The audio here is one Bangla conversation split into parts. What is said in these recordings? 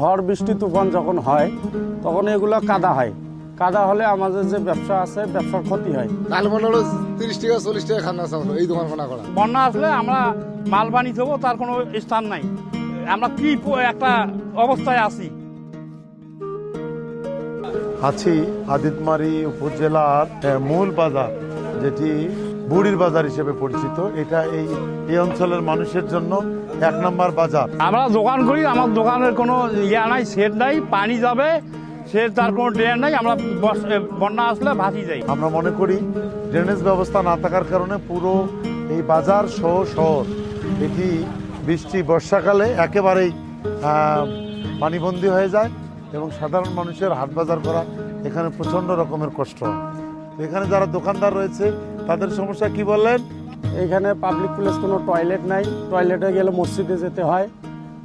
ঝড় বৃষ্টি তুফান যখন হয় তখন এগুলো কাদা হয়। কাদা হলে আমাদের যে ব্যবসা আছে ব্যবসার ক্ষতি হয়। কাল মনে হলো তিরিশ টাকা চল্লিশ টাকা খান্না চাউল এই দোকান কোনা করা। বন্যা আসলে আমরা মাল বানি দেবো তার কোনো স্থান নাই। আমরা কি একটা অবস্থায় আছি। আছি আদিতমারি উপজেলার মূল বাজার যেটি বুড়ির বাজার হিসেবে পরিচিত। এটা এই এই অঞ্চলের মানুষের জন্য এক নম্বর বাজার। আমরা দোকান করি আমার দোকানের কোনো ইয়া নাই সেট নাই পানি যাবে সে তার কোনো ড্রেন নাই আমরা বন্যা আসলে ভাসি যাই। আমরা মনে করি ড্রেনেজ ব্যবস্থা না থাকার কারণে পুরো এই বাজার সহ শহর এটি বৃষ্টি বর্ষাকালে একেবারেই পানিবন্দী হয়ে যায় এবং সাধারণ মানুষের হাট বাজার করা এখানে প্রচণ্ড রকমের কষ্ট। হয় এখানে যারা দোকানদার রয়েছে তাদের সমস্যা কি বললেন? এইখানে পাবলিক প্লেস কোনো টয়লেট নাই। টয়লেটে গেলে মসজিদে যেতে হয়।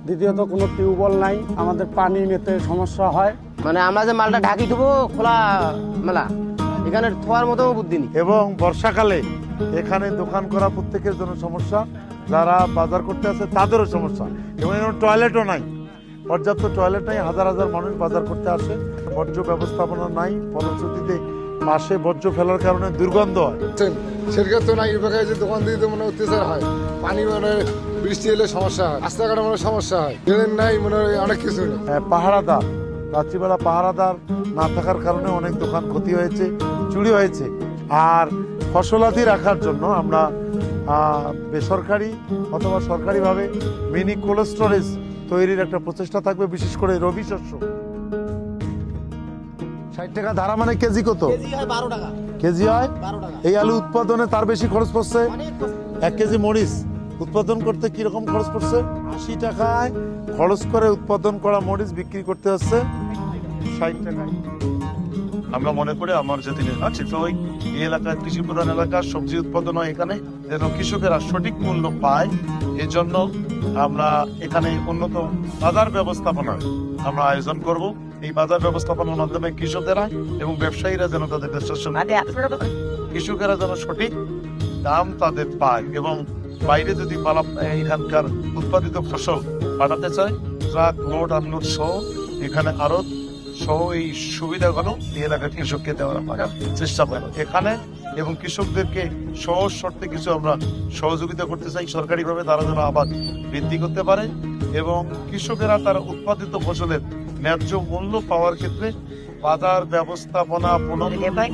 দ্বিতীয়ত কোনো টিউবওয়েল নাই। আমাদের পানি নিতে সমস্যা হয়। মানে আমরা যে মালটা ঢাকি দেবো খোলা মেলা। এখানে থোয়ার মতো বুদ্ধি নেই। এবং বর্ষাকালে এখানে দোকান করা প্রত্যেকের জন্য সমস্যা। যারা বাজার করতে আসে তাদেরও সমস্যা। এবং এখানে টয়লেটও নাই। পর্যাপ্ত টয়লেট নাই। হাজার হাজার মানুষ বাজার করতে আসে। বর্জ্য ব্যবস্থাপনা নাই। ফলশ্রুতিতে পাশে বর্জ্য ফেলার কারণে দুর্গন্ধ হয়। সেক্ষেত্রে না এই যে দোকান দিতে মনে হয় অত্যাচার হয়। পানি মানে বৃষ্টি এলে সমস্যা হয় রাস্তাঘাটে মনে হয় সমস্যা হয়। ট্রেন নাই মনে হয় অনেক কিছু। আহ, পাহারাদার। রাত্রিবেলা পাহারাদার না থাকার কারণে অনেক দোকান ক্ষতি হয়েছে চুরি হয়েছে। আর ফসলাদি রাখার জন্য আমরা বেসরকারি অথবা সরকারিভাবে মিনি কোল্ড স্টোরেজ তৈরির একটা প্রচেষ্টা থাকবে বিশেষ করে রবি শস্য। ষাট টাকা ধারা মানে কেজি কত? কেজি হয় এই আলু উৎপাদনে তার বেশি খরচ পড়ছে? এক কেজি মরিচ উৎপাদন করতে কীরকম খরচ পড়ছে? আশি টাকায় খরচ করে উৎপাদন করা মরিচ বিক্রি করতে হচ্ছে ষাট টাকায়। আমরা মনে করি আমার যে তিনি আর্থিক ওই এই এলাকায় কৃষি প্রধান এলাকা সবজি উৎপাদন হয় এখানে যেন কৃষকেরা সঠিক মূল্য পায় এই জন্য আমরা এখানে উন্নত বাজার ব্যবস্থাপনা আমরা আয়োজন করব এই বাজার ব্যবস্থাপনার মাধ্যমে কৃষকেরা এবং ব্যবসায়ীরা যেন তাদের কৃষকেরা যেন সঠিক দাম তাদের পায় এবং বাইরে যদি এখানকার উৎপাদিত ফসল পাঠাতে চায় ট্রাক লোড আনলোড সহ এখানে আরও সহ এই সুবিধাগুলো এই এলাকার কৃষককে দেওয়ার আমরা চেষ্টা করি এখানে এবং কৃষকদেরকে সহজ শর্তে কিছু আমরা সহযোগিতা করতে চাই। সরকারিভাবে তারা যেন আবাদ বৃদ্ধি করতে পারে। এবং কৃষকেরা তার উৎপাদিত ফসলের ন্যায্য মূল্য পাওয়ার ক্ষেত্রে বাজার ব্যবস্থাপনা পুনর্গঠন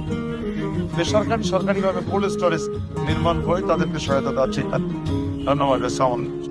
বেসরকারি সরকারিভাবে কোল্ড স্টোরেজ নির্মাণ করে তাদেরকে সহায়তা দেওয়ার চিন্তা ধন্যবাদ।